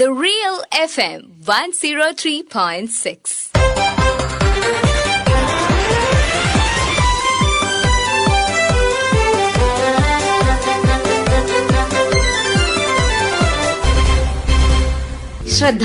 The Real FM 103.6. ശ്രദ്ധ.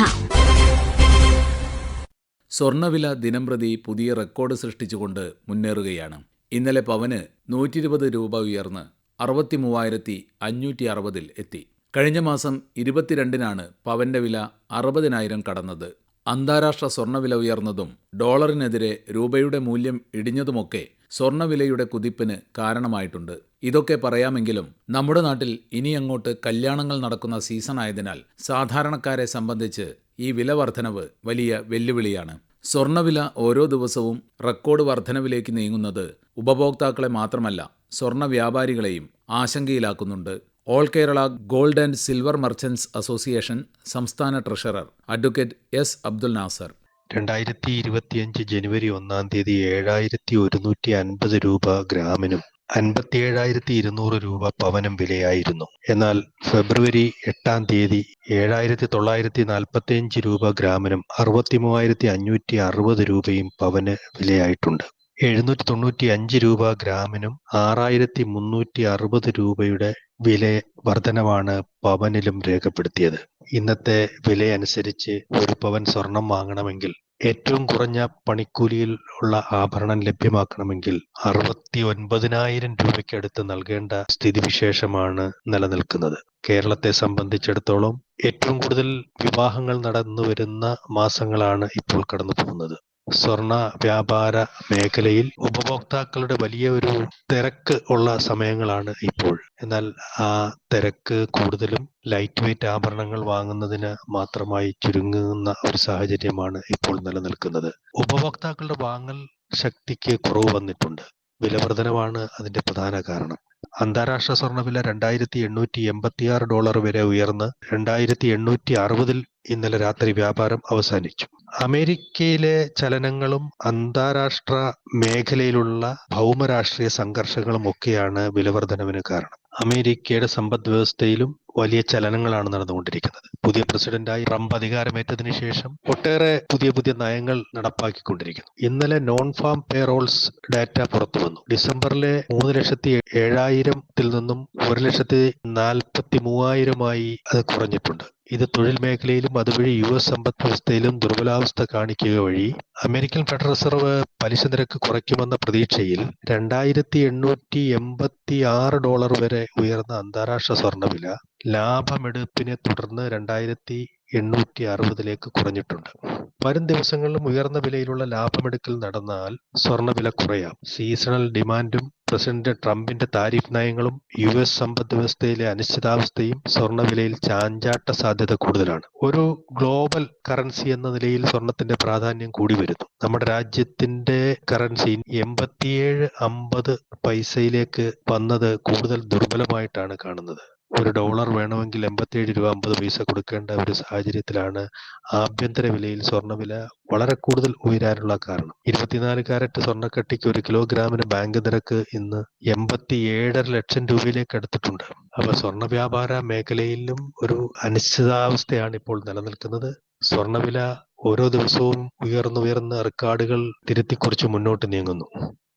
സ്വർണവില ദിനംപ്രതി പുതിയ റെക്കോർഡ് സൃഷ്ടിച്ചുകൊണ്ട് മുന്നേറുകയാണ്. ഇന്നലെ പവന് നൂറ്റി ഇരുപത് രൂപ ഉയർന്ന് അറുപത്തി മൂവായിരത്തി അഞ്ഞൂറ്റി അറുപതിൽ എത്തി. കഴിഞ്ഞ മാസം ഇരുപത്തിരണ്ടിനാണ് പവന്റെ വില അറുപതിനായിരം കടന്നത്. അന്താരാഷ്ട്ര സ്വർണവില ഉയർന്നതും ഡോളറിനെതിരെ രൂപയുടെ മൂല്യം ഇടിഞ്ഞതുമൊക്കെ സ്വർണവിലയുടെ കുതിപ്പിന് കാരണമായിട്ടുണ്ട്. ഇതൊക്കെ പറയാമെങ്കിലും നമ്മുടെ നാട്ടിൽ ഇനി അങ്ങോട്ട് കല്യാണങ്ങൾ നടക്കുന്ന സീസൺ ആയതിനാൽ സാധാരണക്കാരെ സംബന്ധിച്ച് ഈ വില വർധനവ് വലിയ വെല്ലുവിളിയാണ്. സ്വർണവില ഓരോ ദിവസവും റെക്കോർഡ് വർധനവിലേക്ക് നീങ്ങുന്നത് ഉപഭോക്താക്കളെ മാത്രമല്ല സ്വർണ വ്യാപാരികളെയും ആശങ്കയിലാക്കുന്നുണ്ട്. All Kerala gold and silver merchants association സംസ്ഥാന treasurer advocate S Abdul Nasar. രണ്ടായിരത്തി ഇരുപത്തിയഞ്ച് ജനുവരി ഒന്നാം തീയതി ഏഴായിരത്തി ഒരുന്നൂറ്റി അൻപത് രൂപ ഗ്രാമിനും അൻപത്തി ഏഴായിരത്തി ഇരുന്നൂറ് രൂപ പവനും വിലയായിരുന്നു. എന്നാൽ ഫെബ്രുവരി എട്ടാം തീയതി ഏഴായിരത്തി തൊള്ളായിരത്തി നാൽപ്പത്തി അഞ്ച് രൂപ ഗ്രാമിനും അറുപത്തി മൂവായിരത്തി അഞ്ഞൂറ്റി അറുപത് രൂപയും പവന് വിലയായിട്ടുണ്ട്. എഴുന്നൂറ്റി തൊണ്ണൂറ്റി അഞ്ച് രൂപ ഗ്രാമിനും ആറായിരത്തി മുന്നൂറ്റി അറുപത് രൂപയുടെ വില വർധനവാണ് പവനിലും രേഖപ്പെടുത്തിയത്. ഇന്നത്തെ വിലയനുസരിച്ച് ഒരു പവൻ സ്വർണം വാങ്ങണമെങ്കിൽ ഏറ്റവും കുറഞ്ഞ പണിക്കൂലിയിൽ ഉള്ള ആഭരണം ലഭ്യമാക്കണമെങ്കിൽ അറുപത്തി ഒൻപതിനായിരം രൂപയ്ക്കടുത്ത് നൽകേണ്ട സ്ഥിതിവിശേഷമാണ് നിലനിൽക്കുന്നത്. കേരളത്തെ സംബന്ധിച്ചിടത്തോളം ഏറ്റവും കൂടുതൽ വിവാഹങ്ങൾ നടന്നു വരുന്ന മാസങ്ങളാണ് ഇപ്പോൾ കടന്നു പോകുന്നത് സ്വർണ വ്യാപാര മേഖലയിൽ ഉപഭോക്താക്കളുടെ വലിയ ഒരു തിരക്ക് ഉള്ള സമയങ്ങളാണ് ഇപ്പോൾ. എന്നാൽ ആ തിരക്ക് കൂടുതലും ലൈറ്റ് വെയിറ്റ് ആഭരണങ്ങൾ വാങ്ങുന്നതിന് മാത്രമായി ചുരുങ്ങുന്ന ഒരു സാഹചര്യമാണ് ഇപ്പോൾ നിലനിൽക്കുന്നത്. ഉപഭോക്താക്കളുടെ വാങ്ങൽ ശക്തിക്ക് കുറവ് വന്നിട്ടുണ്ട്. വിലവർധനമാണ് അതിന്റെ പ്രധാന കാരണം. അന്താരാഷ്ട്ര സ്വർണവില രണ്ടായിരത്തി എണ്ണൂറ്റി എൺപത്തിയാറ് ഡോളർ വരെ ഉയർന്ന് രണ്ടായിരത്തി എണ്ണൂറ്റി അറുപതിൽ ഇന്നലെ രാത്രി വ്യാപാരം അവസാനിച്ചു. അമേരിക്കയിലെ ചലനങ്ങളും അന്താരാഷ്ട്ര മേഖലയിലുള്ള ഭൗമരാഷ്ട്രീയ സംഘർഷങ്ങളും ഒക്കെയാണ് വിലവർധനവിന് കാരണം. അമേരിക്കയുടെ സമ്പദ് വ്യവസ്ഥയിലും വലിയ ചലനങ്ങളാണ് നടന്നുകൊണ്ടിരിക്കുന്നത്. പുതിയ പ്രസിഡന്റായി ട്രംപ് അധികാരമേറ്റതിനു ശേഷം ഒട്ടേറെ പുതിയ പുതിയ നയങ്ങൾ നടപ്പാക്കിക്കൊണ്ടിരിക്കുന്നു. ഇന്നലെ നോൺ ഫാം പേറോൾസ് ഡാറ്റ പുറത്തു വന്നു ഡിസംബറിലെ മൂന്ന് ലക്ഷത്തി ഏഴായിരത്തിൽ നിന്നും ഒരു ലക്ഷത്തി നാൽപ്പത്തി മൂവായിരമായി അത് കുറഞ്ഞിട്ടുണ്ട്. ഇത് തൊഴിൽ മേഖലയിലും അതുവഴി യു എസ് സമ്പദ് വ്യവസ്ഥയിലും ദുർബലാവസ്ഥ കാണിക്കുക വഴി അമേരിക്കൻ ഫെഡറൽ റിസർവ് പലിശ നിരക്ക് കുറയ്ക്കുമെന്ന പ്രതീക്ഷയിൽ രണ്ടായിരത്തി എണ്ണൂറ്റി എൺപത്തി ആറ് ഡോളർ വരെ ഉയർന്ന അന്താരാഷ്ട്ര സ്വർണവില ലാഭമെടുപ്പിനെ തുടർന്ന് രണ്ടായിരത്തി എണ്ണൂറ്റി അറുപതിലേക്ക് കുറഞ്ഞിട്ടുണ്ട്. വരും ദിവസങ്ങളിലും ഉയർന്ന വിലയിലുള്ള ലാഭമെടുക്കൽ നടന്നാൽ സ്വർണവില കുറയാം. സീസണൽ ഡിമാൻഡും പ്രസിഡന്റ് ട്രംപിന്റെ താരിഫ് നയങ്ങളും യു എസ് സമ്പദ് വ്യവസ്ഥയിലെ അനിശ്ചിതാവസ്ഥയും സ്വർണവിലയിൽ ചാഞ്ചാട്ട സാധ്യത കൂടുതലാണ്. ഒരു ഗ്ലോബൽ കറൻസി എന്ന നിലയിൽ സ്വർണത്തിന്റെ പ്രാധാന്യം കൂടി വരുന്നു. നമ്മുടെ രാജ്യത്തിന്റെ കറൻസി എൺപത്തിയേഴ് അമ്പത് പൈസയിലേക്ക് വന്നത് കൂടുതൽ ദുർബലമായിട്ടാണ് കാണുന്നത്. ഒരു ഡോളർ വേണമെങ്കിൽ എൺപത്തിയേഴ് രൂപ അമ്പത് പൈസ കൊടുക്കേണ്ട ഒരു സാഹചര്യത്തിലാണ് ആഭ്യന്തര വിലയിൽ സ്വർണവില വളരെ കൂടുതൽ ഉയരാനുള്ള കാരണം. ഇരുപത്തിനാല് കാരറ്റ് സ്വർണക്കട്ടിക്ക് ഒരു കിലോഗ്രാമിന് ബാങ്ക് നിരക്ക് ഇന്ന് എൺപത്തി ഏഴര ലക്ഷം രൂപയിലേക്ക് അടുത്തിട്ടുണ്ട്. അപ്പൊ സ്വർണ വ്യാപാര മേഖലയിലും ഒരു അനിശ്ചിതാവസ്ഥയാണ് ഇപ്പോൾ നിലനിൽക്കുന്നത്. സ്വർണവില ഓരോ ദിവസവും ഉയർന്നുയർന്ന റെക്കോർഡുകൾ തിരുത്തിക്കുറിച്ച് മുന്നോട്ട് നീങ്ങുന്നു.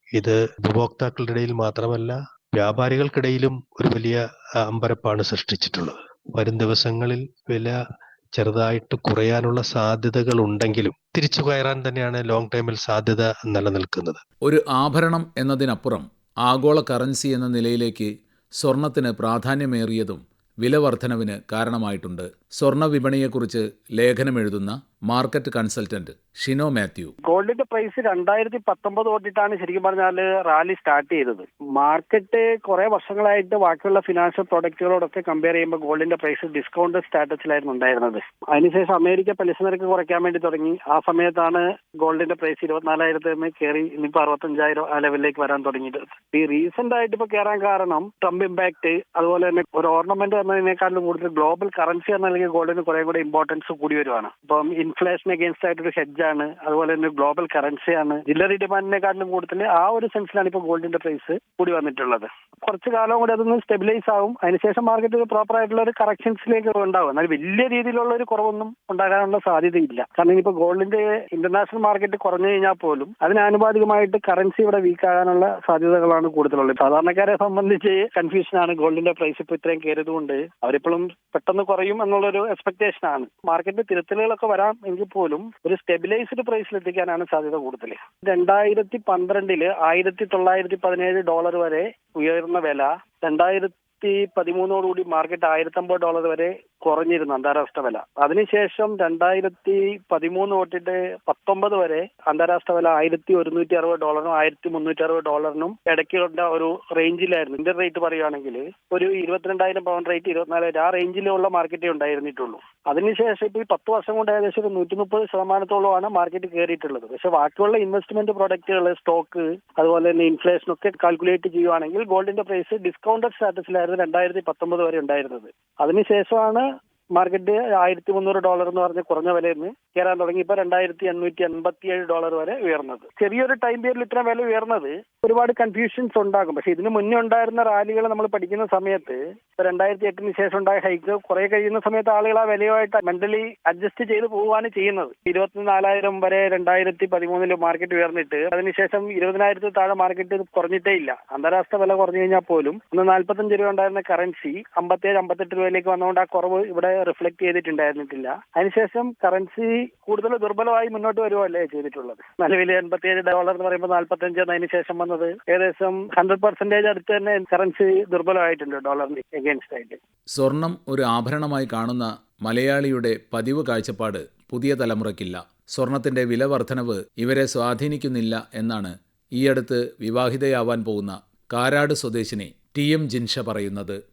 ഇത് ഉപഭോക്താക്കളുടെ ഇടയിൽ മാത്രമല്ല വ്യാപാരികൾക്കിടയിലും ഒരു വലിയ അമ്പരപ്പാണ് സൃഷ്ടിച്ചിട്ടുള്ളത്. വരും ദിവസങ്ങളിൽ വില ചെറുതായിട്ട് കുറയാനുള്ള സാധ്യതകൾ ഉണ്ടെങ്കിലും തിരിച്ചു കയറാൻ തന്നെയാണ് ലോങ് ടൈമിൽ സാധ്യത നിലനിൽക്കുന്നത്. ഒരു ആഭരണം എന്നതിനപ്പുറം ആഗോള കറൻസി എന്ന നിലയിലേക്ക് സ്വർണത്തിന് പ്രാധാന്യമേറിയതും വില വർധനവിന് കാരണമായിട്ടുണ്ട്. സ്വർണ വിപണിയെക്കുറിച്ച് ലേഖനമെഴുതുന്ന മാർക്കറ്റ് കൺസൾട്ടന്റ് ഷിനോ മാത്യു. ഗോൾഡിന്റെ പ്രൈസ് രണ്ടായിരത്തി പത്തൊമ്പത് തൊട്ടിട്ടാണ് ശരിക്കും പറഞ്ഞാൽ റാലി സ്റ്റാർട്ട് ചെയ്തത്. മാർക്കറ്റ് കുറെ വർഷങ്ങളായിട്ട് ബാക്കിയുള്ള ഫിനാൻഷ്യൽ പ്രൊഡക്റ്റുകളോടൊക്കെ കമ്പയർ ചെയ്യുമ്പോൾ ഗോൾഡിന്റെ പ്രൈസ് ഡിസ്കൗണ്ട് സ്റ്റാറ്റസിലായിരുന്നു ഉണ്ടായിരുന്നത്. അതിനുശേഷം അമേരിക്ക പലിശ നിരക്ക് കുറയ്ക്കാൻ വേണ്ടി തുടങ്ങി. ആ സമയത്താണ് ഗോൾഡിന്റെ പ്രൈസ് ഇരുപത്തിനാലായിരത്തിൽ നിന്ന് കയറി ഇനിയിപ്പോ അറുപത്തഞ്ചായിരം ആ ലെവലിലേക്ക് വരാൻ തുടങ്ങിയത്. ഈ റീസെന്റ് ആയിട്ട് ഇപ്പൊ കയറാൻ കാരണം ട്രംപ് ഇമ്പാക്ട് അതുപോലെ തന്നെ ഒരു ഓർണമെന്റ് എന്നതിനേക്കാളും കൂടുതൽ ഗ്ലോബൽ കറൻസി എന്ന അല്ലെങ്കിൽ ഗോൾഡിന് കുറെ കൂടെ ഇമ്പോർട്ടൻസ് കൂടി വരുവാണ്. ഇപ്പം ഇൻഫ്ലേഷൻ അഗേൻസ്റ്റ് ആയിട്ടൊരു ഹെഡ്ജാണ് അതുപോലെ തന്നെ ഗ്ലോബൽ കറൻസിയാണ് ജില്ലറി ഡിമാൻഡിനെക്കാട്ടിലും കൂടുതൽ ആ ഒരു സെൻസിലാണ് ഇപ്പോൾ ഗോൾഡിന്റെ പ്രൈസ് കൂടി വന്നിട്ടുള്ളത്. കുറച്ച് കാലം കൂടി അതൊന്ന് സ്റ്റെബിലൈസ് ആവും. അതിനുശേഷം മാർക്കറ്റ് ഒരു പ്രോപ്പർ ആയിട്ടുള്ള ഒരു കറക്ഷൻസിലേക്ക് ഉണ്ടാവും എന്നാൽ വലിയ രീതിയിലുള്ള ഒരു കുറവൊന്നും ഉണ്ടാകാനുള്ള സാധ്യതയില്ല. കാരണം ഇനിയിപ്പോൾ ഗോൾഡിന്റെ ഇന്റർനാഷണൽ മാർക്കറ്റ് കുറഞ്ഞു കഴിഞ്ഞാൽ പോലും അതിനാനുപാതികമായിട്ട് കറൻസി ഇവിടെ വീക്ക് ആകാനുള്ള സാധ്യതകളാണ് കൂടുതലുള്ളത്. സാധാരണക്കാരെ സംബന്ധിച്ച് കൺഫ്യൂഷനാണ് ഗോൾഡിന്റെ പ്രൈസ് ഇപ്പോൾ ഇത്രയും കയറിയതുകൊണ്ട് അവരിപ്പോഴും പെട്ടെന്ന് കുറയും എന്നുള്ളൊരു എക്സ്പെക്ടേഷൻ ആണ്. മാർക്കറ്റ് തിരുത്തലുകളൊക്കെ വരാം. എങ്കിൽ പോലും ഒരു സ്റ്റെബിലൈസ്ഡ് പ്രൈസിൽ എത്തിക്കാനാണ് സാധ്യത കൂടുതൽ. രണ്ടായിരത്തി പന്ത്രണ്ടിൽ ആയിരത്തി തൊള്ളായിരത്തി പതിനേഴ് ഡോളർ വരെ ഉയർന്ന വില രണ്ടായിരത്തി പതിമൂന്നോടുകൂടി മാർക്കറ്റ് ആയിരത്തമ്പത് ഡോളർ വരെ കുറഞ്ഞിരുന്നു അന്താരാഷ്ട്ര വില. അതിനുശേഷം രണ്ടായിരത്തി പതിമൂന്ന് തൊട്ടിട്ട് പത്തൊമ്പത് വരെ അന്താരാഷ്ട്ര വില ആയിരത്തി ഒരുന്നൂറ്റി അറുപത് ഡോളറിനും ആയിരത്തി മുന്നൂറ്റി അറുപത് ഡോളറിനും ഇടയ്ക്കുള്ള ഒരു റേഞ്ചിലായിരുന്നു. ഇന്ത്യൻ റേറ്റ് പറയുകയാണെങ്കിൽ ഒരു ഇരുപത്തിരണ്ടായിരം പവൻ റേറ്റ് ഇരുപത്തിനാലായിരം ആ റേഞ്ചിലുള്ള മാർക്കറ്റേ ഉണ്ടായിരുന്നിട്ടുള്ളൂ. അതിനുശേഷം ഇപ്പോൾ ഈ പത്ത് വർഷം കൊണ്ട് ഏകദേശം ഒരു നൂറ്റി മുപ്പത് ശതമാനത്തോളമാണ് മാർക്കറ്റ് കയറിയിട്ടുള്ളത്. പക്ഷെ ബാക്കിയുള്ള ഇൻവെസ്റ്റ്മെന്റ് പ്രൊഡക്റ്റുകൾ സ്റ്റോക്ക് അതുപോലെ തന്നെ ഇൻഫ്ലേഷൻ ഒക്കെ കാൽക്കുലേറ്റ് ചെയ്യുവാണെങ്കിൽ ഗോൾഡിന്റെ പ്രൈസ് ഡിസ്കൗണ്ടഡ് സ്റ്റാറ്റസിലായിരുന്നു രണ്ടായിരത്തി പത്തൊമ്പത് വരെ ഉണ്ടായിരുന്നത്. അതിനുശേഷമാണ് മാർക്കറ്റ് ആയിരത്തി മുന്നൂറ് ഡോളർ എന്ന് പറഞ്ഞ കുറഞ്ഞ വിലയിൽ നിന്ന് കയറാൻ തുടങ്ങി. ഇപ്പൊ രണ്ടായിരത്തി എണ്ണൂറ്റി എൺപത്തിയേഴ് ഡോളർ വരെ ഉയർന്നത്. ചെറിയൊരു ടൈം പീരിയഡിൽ ഇത്ര വില ഉയർന്നത് ഒരുപാട് കൺഫ്യൂഷൻസ് ഉണ്ടാകും. പക്ഷെ ഇതിന് മുന്നേ ഉണ്ടായിരുന്ന റാലികൾ നമ്മൾ പഠിക്കുന്ന സമയത്ത് രണ്ടായിരത്തി എട്ടിന് ശേഷം ഉണ്ടായ ഹൈക്ക് കുറെ കഴിയുന്ന സമയത്ത് ആളുകൾ ആ വിലയുമായിട്ട് മെന്റലി അഡ്ജസ്റ്റ് ചെയ്ത് പോവാണ് ചെയ്യുന്നത്. ഇരുപത്തിനാലായിരം വരെ രണ്ടായിരത്തി പതിമൂന്നിൽ മാർക്കറ്റ് ഉയർന്നിട്ട് അതിനുശേഷം ഇരുപതിനായിരത്തി താഴെ മാർക്കറ്റ് കുറഞ്ഞിട്ടേ ഇല്ല. അന്താരാഷ്ട്ര വില കുറഞ്ഞു കഴിഞ്ഞാൽ പോലും ഒന്ന് നാല്പത്തഞ്ച് രൂപ ഉണ്ടായിരുന്ന കറൻസി അമ്പത്തേഴ് അമ്പത്തെട്ട് രൂപയിലേക്ക് വന്നുകൊണ്ട് ആ കുറവ് ഇവിടെ റിഫ്ലക്ട് ചെയ്തിട്ടുണ്ടായിരുന്നിട്ടില്ല. അതിനുശേഷം കറൻസി കൂടുതൽ ദുർബലമായി മുന്നോട്ട് വരുവല്ലേ ചെയ്തിട്ടുള്ളത്? നിലവിൽ എൺപത്തിയേഴ് ഡോളർ എന്ന് പറയുമ്പോൾ നാല്പത്തഞ്ച് അതിന് ശേഷം വന്നത് ഏകദേശം ഹൺഡ്രഡ് പെർസെന്റേജ് അടുത്ത് തന്നെ കറൻസി ദുർബലമായിട്ടുണ്ട് ഡോളറിന് എഗെയിൻസ്റ്റ് ആയിട്ട്. സ്വർണം ഒരു ആഭരണമായി കാണുന്ന മലയാളിയുടെ പതിവ് കാഴ്ചപ്പാട് പുതിയ തലമുറയ്ക്കില്ല. സ്വർണത്തിന്റെ വില വർധനവ് ഇവരെ സ്വാധീനിക്കുന്നില്ല എന്നാണ് ഈയടുത്ത് വിവാഹിതയാവാൻ പോകുന്ന കാരാട് സ്വദേശിനി ടി എം ജിൻഷ പറയുന്നത്.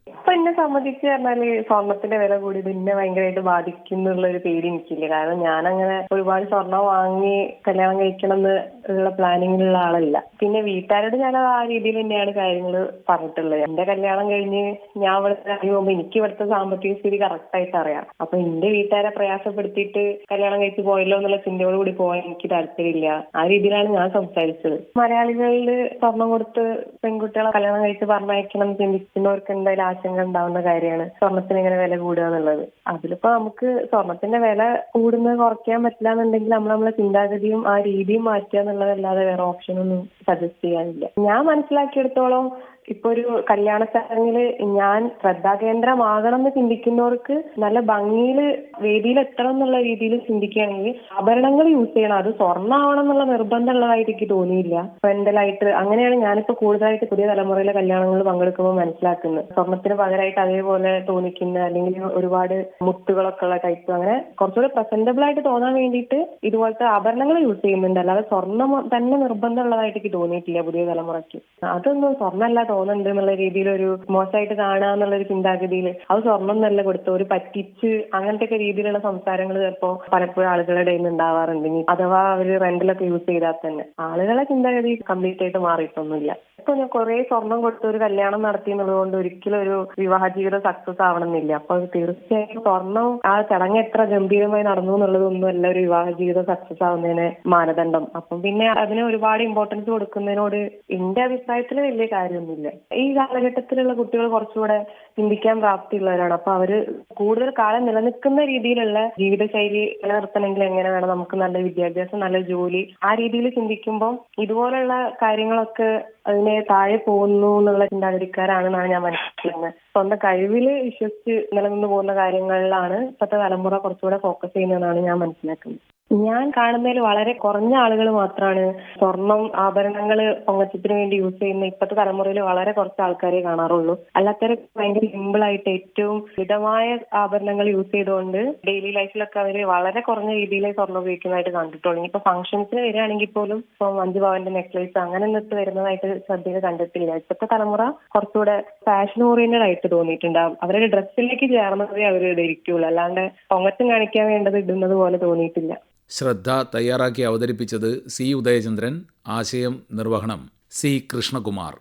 സംബന്ധിച്ച് പറഞ്ഞാൽ സ്വർണത്തിന്റെ വില കൂടിയത് എന്നെ ഭയങ്കരമായിട്ട് ബാധിക്കുന്നുള്ള ഒരു പേടി എനിക്കില്ല. കാരണം ഞാൻ അങ്ങനെ ഒരുപാട് സ്വർണം വാങ്ങി കല്യാണം കഴിക്കണം എന്ന് ഉള്ള പ്ലാനിങ്ങിലുള്ള ആളല്ല. പിന്നെ വീട്ടുകാരോട് ഞാൻ ആ രീതിയിൽ തന്നെയാണ് കാര്യങ്ങൾ പറഞ്ഞിട്ടുള്ളത്. എന്റെ കല്യാണം കഴിഞ്ഞ് ഞാൻ ഇവിടെ അറിയുമ്പോൾ എനിക്ക് ഇവിടുത്തെ സാമ്പത്തിക സ്ഥിതി കറക്റ്റ് ആയിട്ട് അറിയാം. അപ്പൊ എന്റെ വീട്ടുകാരെ പ്രയാസപ്പെടുത്തിയിട്ട് കല്യാണം കഴിച്ച് പോയല്ലോ എന്നുള്ള ചിന്തയോട് കൂടി പോകാൻ എനിക്ക് താല്പര്യമില്ല. ആ രീതിയിലാണ് ഞാൻ സംസാരിച്ചത്. മലയാളികളിൽ സ്വർണം കൊടുത്ത് പെൺകുട്ടികളെ കല്യാണം കഴിച്ച് പറഞ്ഞയക്കണം ചിന്തിക്കുന്നവർക്ക് എന്തായാലും ആശങ്ക ഉണ്ടാവുന്ന കാര്യമാണ്. സ്വർണത്തിന് ഇങ്ങനെ വില കൂടുക എന്നുള്ളത്. അതിലിപ്പോ നമുക്ക് സ്വർണത്തിന്റെ വില കൂടുന്നത് കുറയ്ക്കാൻ പറ്റില്ല എന്നുണ്ടെങ്കിൽ നമ്മൾ നമ്മളെ ചിന്താഗതിയും ആ രീതിയും മാറ്റുക എന്നുള്ളതല്ലാതെ വേറെ ഓപ്ഷൻ ഒന്നും സജസ്റ്റ് ചെയ്യാനില്ല. ഞാൻ മനസ്സിലാക്കിയെടുത്തോളം ഇപ്പൊ ഒരു കല്യാണ ചടങ്ങിൽ ഞാൻ ശ്രദ്ധാകേന്ദ്രമാകണം എന്ന് ചിന്തിക്കുന്നവർക്ക് നല്ല ഭംഗിയിൽ വേദിയിൽ എത്തണം എന്നുള്ള രീതിയിൽ ചിന്തിക്കുകയാണെങ്കിൽ ആഭരണങ്ങൾ യൂസ് ചെയ്യണം. അത് സ്വർണമാവണം എന്നുള്ള നിർബന്ധമുള്ളതായിട്ട് എനിക്ക് തോന്നിയില്ല ഫ്രണ്ടലായിട്ട് അങ്ങനെയാണ് ഞാനിപ്പോ കൂടുതലായിട്ട് പുതിയ തലമുറയിലെ കല്യാണങ്ങൾ പങ്കെടുക്കുമ്പോൾ മനസ്സിലാക്കുന്നത്. സ്വർണത്തിന് പകരമായിട്ട് അതേപോലെ തോന്നിക്കുന്ന അല്ലെങ്കിൽ ഒരുപാട് മുത്തുകളൊക്കെ ഉള്ള ടൈപ്പ് അങ്ങനെ കുറച്ചുകൂടി പ്രസന്റബിൾ ആയിട്ട് തോന്നാൻ വേണ്ടിയിട്ട് ഇതുപോലത്തെ ആഭരണങ്ങൾ യൂസ് ചെയ്യുന്നുണ്ട്. അല്ലാതെ സ്വർണം തന്നെ നിർബന്ധമുള്ളതായിട്ട് എനിക്ക് തോന്നിയിട്ടില്ല പുതിയ തലമുറയ്ക്ക്. അതൊന്നും സ്വർണമല്ല തോന്നുന്നുണ്ട് എന്നുള്ള രീതിയിൽ ഒരു മോശമായിട്ട് കാണുക എന്നുള്ള ഒരു ചിന്താഗതിയിൽ അത് സ്വർണം നല്ല കൊടുത്തു ഒരു പറ്റിച്ച് അങ്ങനത്തെ ഒക്കെ രീതിയിലുള്ള സംസാരങ്ങൾ ചിലപ്പോ പലപ്പോഴും ആളുകളുടെ ഇടയിൽ ഉണ്ടാവാറുണ്ട്. അഥവാ അവർ റെന്റിലൊക്കെ യൂസ് ചെയ്താൽ തന്നെ ആളുകളെ ചിന്താഗതി കംപ്ലീറ്റ് ആയിട്ട് മാറിയിട്ടൊന്നുമില്ല. ഇപ്പൊ ഞാൻ കുറെ സ്വർണം കൊടുത്ത് ഒരു കല്യാണം നടത്തി എന്നുള്ളത് കൊണ്ട് ഒരിക്കലും ഒരു വിവാഹ ജീവിതം സക്സസ് ആവണമെന്നില്ല. അപ്പൊ തീർച്ചയായും സ്വർണം ആ ചടങ്ങ് എത്ര ഗംഭീരമായി നടന്നു എന്നുള്ളതൊന്നും അല്ല ഒരു വിവാഹ ജീവിതം സക്സസ് ആവുന്നതിന് മാനദണ്ഡം. അപ്പം പിന്നെ അതിന് ഒരുപാട് ഇമ്പോർട്ടൻസ് കൊടുക്കുന്നതിനോട് എന്റെ അഭിപ്രായത്തിൽ വലിയ കാര്യമൊന്നുമില്ല. ഈ കാലഘട്ടത്തിലുള്ള കുട്ടികൾ കുറച്ചുകൂടെ ചിന്തിക്കാൻ പ്രാപ്തിയുള്ളവരാണ്. അപ്പൊ അവർ കൂടുതൽ കാലം നിലനിൽക്കുന്ന രീതിയിലുള്ള ജീവിതശൈലി നിലനിർത്തണമെങ്കിൽ എങ്ങനെ വേണം നമുക്ക് നല്ല വിദ്യാഭ്യാസം നല്ല ജോലി ആ രീതിയിൽ ചിന്തിക്കുമ്പോൾ ഇതുപോലുള്ള കാര്യങ്ങളൊക്കെ അതിനെ താഴെ പോകുന്നു എന്നുള്ള ചിന്താഗതിക്കാരാണെന്നാണ് ഞാൻ മനസ്സിലാക്കുന്നത്. സ്വന്തം കഴിവിൽ വിശ്വസിച്ച് നിലനിന്ന് പോകുന്ന കാര്യങ്ങളിലാണ് ഇപ്പോഴത്തെ തലമുറ കുറച്ചുകൂടെ ഫോക്കസ് ചെയ്യുന്നതെന്നാണ് ഞാൻ മനസ്സിലാക്കുന്നത്. ഞാൻ കാണുന്നതിൽ വളരെ കുറഞ്ഞ ആളുകൾ മാത്രമാണ് സ്വർണം ആഭരണങ്ങൾ പൊങ്ങച്ചത്തിന് വേണ്ടി യൂസ് ചെയ്യുന്ന ഇപ്പോഴത്തെ തലമുറയിൽ വളരെ കുറച്ച് ആൾക്കാരെ കാണാറുള്ളൂ. അല്ലാത്തവരൊക്കെ ഭയങ്കര സിമ്പിൾ ആയിട്ട് ഏറ്റവും മിതമായ ആഭരണങ്ങൾ യൂസ് ചെയ്തുകൊണ്ട് ഡെയിലി ലൈഫിലൊക്കെ അവർ വളരെ കുറഞ്ഞ രീതിയിൽ സ്വർണം ഉപയോഗിക്കുന്നതായിട്ട് കണ്ടിട്ടുള്ളൂ. ഇപ്പൊ ഫംഗ്ഷൻസിന് വരികയാണെങ്കിൽ പോലും ഇപ്പൊ അഞ്ചു പവന്റെ നെക്ലേസ് അങ്ങനെ നിട്ട് വരുന്നതായിട്ട് ശ്രദ്ധയിൽ കണ്ടിട്ടില്ല ഇപ്പോഴത്തെ തലമുറ കുറച്ചുകൂടെ ഫാഷൻ ഓറിയന്റഡ് ആയിട്ട് തോന്നിയിട്ടുണ്ട്. അവരുടെ ഡ്രസ്സിലേക്ക് ചേർന്നതേ അവർ ധരിക്കുള്ളൂ അല്ലാണ്ട് പൊങ്ങച്ചം കാണിക്കാൻ വേണ്ടത് ഇടുന്നത് പോലെ തോന്നിയിട്ടില്ല. ശ്രദ്ധ തയ്യാറാക്കി അവതരിപ്പിച്ചത് സി ഉദയചന്ദ്രൻ ആശയം നിർവഹണം സി കൃഷ്ണകുമാർ.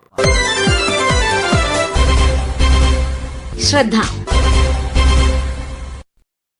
ശ്രദ്ധ.